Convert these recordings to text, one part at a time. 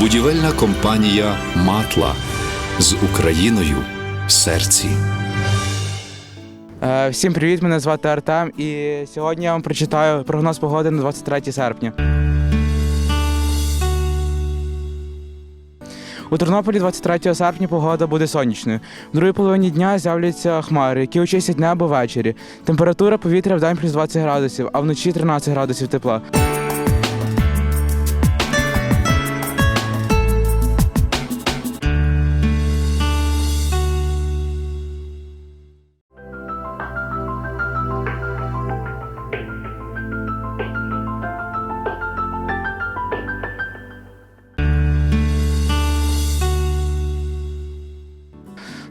Будівельна компанія Матла з Україною в серці. Е, Всім привіт! Мене звати Артем, і сьогодні я вам прочитаю прогноз погоди на 23 серпня. У Тернополі 23 серпня погода буде сонячною. В другій половині дня з'являться хмари, які очистять небо ввечері. Температура повітря в день плюс 20 градусів, а вночі 13 градусів тепла.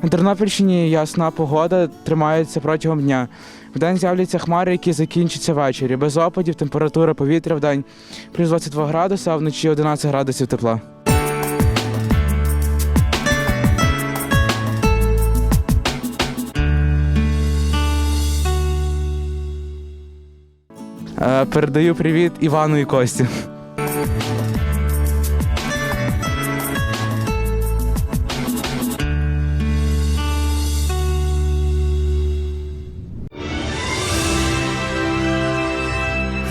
На Тернопільщині ясна погода тримається протягом дня. Вдень з'являться хмари, які закінчаться ввечері. Без опадів температура повітря в день плюс 22 градуси, а вночі 11 градусів тепла. Е, Передаю привіт Івану і Кості.